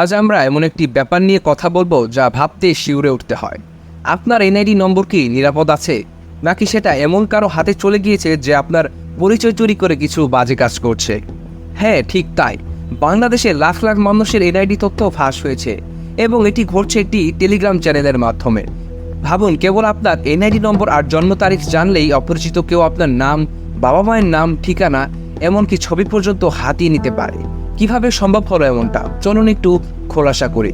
আজ আমরা এমন একটি ব্যাপার নিয়ে কথা বলব যা ভাবতে শিউরে উঠতে হয়। আপনার এনআইডি নম্বর কি নিরাপদ আছে? নাকি সেটা এমন কারও হাতে চলে গিয়েছে যে আপনার পরিচয় চুরি করে কিছু বাজে কাজ করছে? হ্যাঁ ঠিক তাই। বাংলাদেশে লাখ লাখ মানুষের এনআইডি তথ্য ফাঁস হয়েছে এবং এটি ঘটছে একটি টেলিগ্রাম চ্যানেলের মাধ্যমে। ভাবুন, কেবল আপনার এনআইডি নম্বর আর জন্ম তারিখ জানলেই অপরিচিত কেউ আপনার নাম, বাবা মায়ের নাম, ঠিকানা, এমনকি ছবি পর্যন্ত হাতিয়ে নিতে পারে। কীভাবে সম্ভব হলো এমনটা? চলুন একটু খোলাসা করি।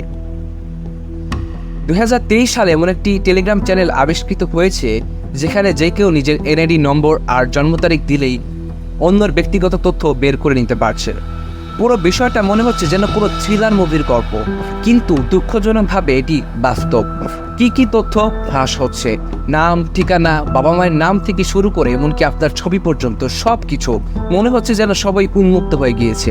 দুই হাজার তেইশ সালে এমন একটি টেলিগ্রাম চ্যানেল আবিষ্কৃত হয়েছে, যেখানে যে কেউ নিজের এনআইডি নম্বর আর জন্ম তারিখ দিলেই অন্যর ব্যক্তিগত তথ্য বের করে নিতে পারছে। পুরো বিষয়টা মনে হচ্ছে যেন পুরো থ্রিলার মুভির গল্প, কিন্তু দুঃখজনকভাবে এটি বাস্তব। কি কি তথ্য হ্রাস হচ্ছে, নাম, ঠিকানা, বাবা মায়ের নাম থেকে শুরু করে এমনকি আপনার ছবি পর্যন্ত সব কিছু মনে হচ্ছে যেন সবাই উন্মুক্ত হয়ে গিয়েছে।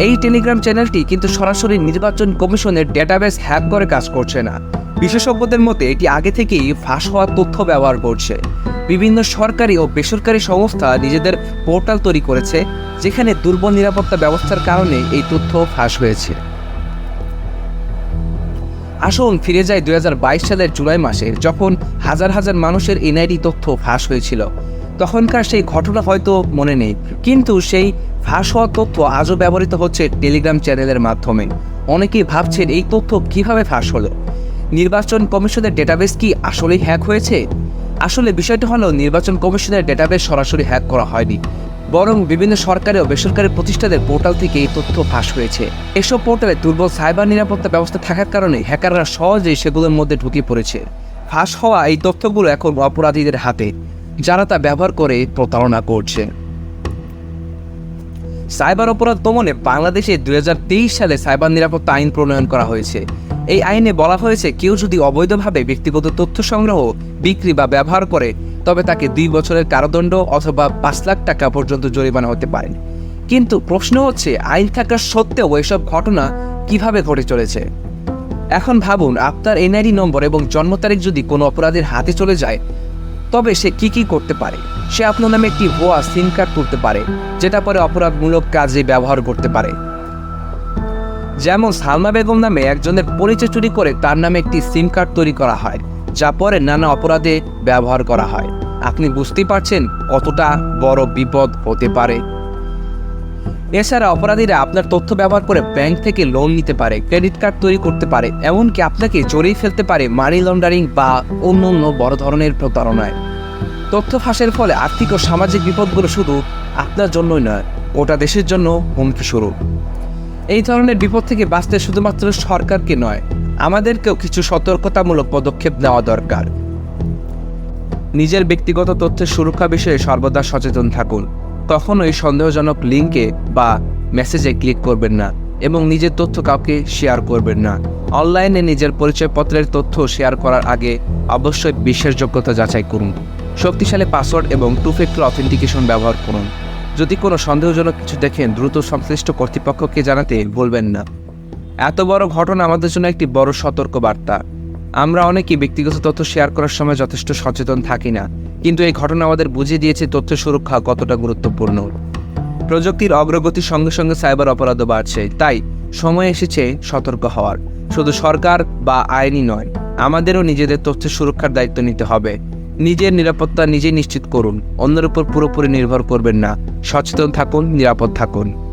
এই টেলিগ্রাম চ্যানেলটি কিন্তু সরাসরি নির্বাচন কমিশনের ডেটাবেস হ্যাক করে কাজ করছে না। বিশেষজ্ঞদের মতে, এটি আগে থেকেই ফাঁস হওয়া তথ্য ব্যবহার করছে। বিভিন্ন সরকারি ও বেসরকারি সংস্থা নিজেদের পোর্টাল তৈরি করেছে, যেখানে দুর্বল নিরাপত্তা ব্যবস্থার কারণে এই তথ্য ফাঁস হয়েছে। আসুন ফিরে যায় দুই বাইশ সালের জুলাই মাসে, যখন হাজার হাজার মানুষের এনআইডি তথ্য ফাঁস হয়েছিল। তখনকার সেই ঘটনা হয়তো মনে নেই, কিন্তু সেই ফাঁস হওয়া তথ্য আজও ব্যবহৃত হচ্ছে টেলিগ্রাম চ্যানেলের মাধ্যমে। অনেকেই ভাবছেন এই তথ্য কীভাবে ফাঁস হলো? নির্বাচন কমিশনের ডেটাবেস কি আসলেই হ্যাক হয়েছে? আসলে বিষয়টা হলো, নির্বাচন কমিশনের ডেটাবেস সরাসরি হ্যাক করা হয়নি। বরং বিভিন্ন সরকারি ও বেসরকারি প্রতিষ্ঠানের পোর্টাল থেকে এই তথ্য ফাঁস হয়েছে। এসব পোর্টালে দুর্বল সাইবার নিরাপত্তা ব্যবস্থা থাকার কারণে হ্যাকাররা সহজেই সেগুলোর মধ্যে ঢুকে পড়েছে। ফাঁস হওয়া এই তথ্যগুলো এখন অপরাধীদের হাতে, যারা তা ব্যবহার করে প্রতারণা করছে। সাইবার অপরাধ দমনে বাংলাদেশে দুই হাজার তেইশ সালে সাইবার নিরাপত্তা আইন প্রণয়ন করা হয়েছে। এই আইনে বলা হয়েছে, কেউ যদি অবৈধভাবে ব্যক্তিগত তথ্য সংগ্রহ, বিক্রি বা ব্যবহার করে, তবে তাকে দুই বছরের কারাদণ্ড অথবা পাঁচ লাখ টাকা পর্যন্ত জরিমানা হতে পারে। কিন্তু প্রশ্ন হচ্ছে, আইন থাকা সত্ত্বেও এসব ঘটনা কীভাবে ঘটে চলেছে? এখন ভাবুন, আপনার এনআইডি নম্বর এবং জন্ম তারিখ যদি কোনো অপরাধীর হাতে চলে যায় তবে সে কি কি করতে পারে? সে আপনার নামে একটি ভুয়া সিম কার্ড তুলতে পারে, যেটা পরে অপরাধমূলক কাজে ব্যবহার করতে পারে। যেমন সালমা বেগম নামে একজনের পরিচয় চুরি করে তার নামে একটি সিম কার্ড তৈরি করা হয়, যা পরে নানা অপরাধে ব্যবহার করা হয়। আপনি বুঝতেই পারছেন কতটা বড় বিপদ হতে পারে। এছাড়া অপরাধীরা আপনার তথ্য ব্যবহার করে ব্যাংক থেকে লোন নিতে পারে ক্রেডিট কার্ড তৈরি করতে পারে, এমনকি আপনাকে জড়িয়ে ফেলতে পারে মানি লন্ডারিং বা অন্য অন্য বড় ধরনের প্রতারণায়। তথ্য ফাঁসের ফলে আর্থিক ও সামাজিক বিপদগুলো শুধু আপনার জন্যই নয়, গোটা দেশের জন্য হুমকি শুরু এই ধরনের বিপদ থেকে বাঁচতে শুধুমাত্র সরকারকে নয়, আমাদেরকেও কিছু সতর্কতামূলক পদক্ষেপ নেওয়া দরকার। নিজের ব্যক্তিগত তথ্যের সুরক্ষা বিষয়ে সর্বদা সচেতন থাকুন। কখনোই সন্দেহজনক লিঙ্কে বা মেসেজে ক্লিক করবেন না এবং নিজের তথ্য কাউকে শেয়ার করবেন না। অনলাইনে নিজের পরিচয়পত্রের তথ্য শেয়ার করার আগে অবশ্যই বিশ্বাসযোগ্যতা যাচাই করুন। শক্তিশালী পাসওয়ার্ড এবং টু ফ্যাক্টর অথেন্টিকেশন ব্যবহার করুন। যদি কোনো সন্দেহজনক কিছু দেখেন, দ্রুত সংশ্লিষ্ট কর্তৃপক্ষকে জানাতে ভুলবেন না। এত বড় ঘটনা আমাদের জন্য একটি বড় সতর্ক বার্তা আমরা অনেকেই ব্যক্তিগত তথ্য শেয়ার করার সময় যথেষ্ট সচেতন থাকি না। কিন্তু এই ঘটনা আমাদের বুঝিয়ে দিয়েছে তথ্য সুরক্ষা কতটা গুরুত্বপূর্ণ। প্রযুক্তির অগ্রগতির সঙ্গে সঙ্গে সাইবার অপরাধও বাড়ছে, তাই সময় এসেছে সতর্ক হওয়ার। শুধু সরকার বা আইনই নয়, আমাদেরও নিজেদের তথ্য সুরক্ষার দায়িত্ব নিতে হবে। নিজের নিরাপত্তা নিজেই নিশ্চিত করুন, অন্যের উপর পুরোপুরি নির্ভর করবেন না। সচেতন থাকুন, নিরাপদ থাকুন।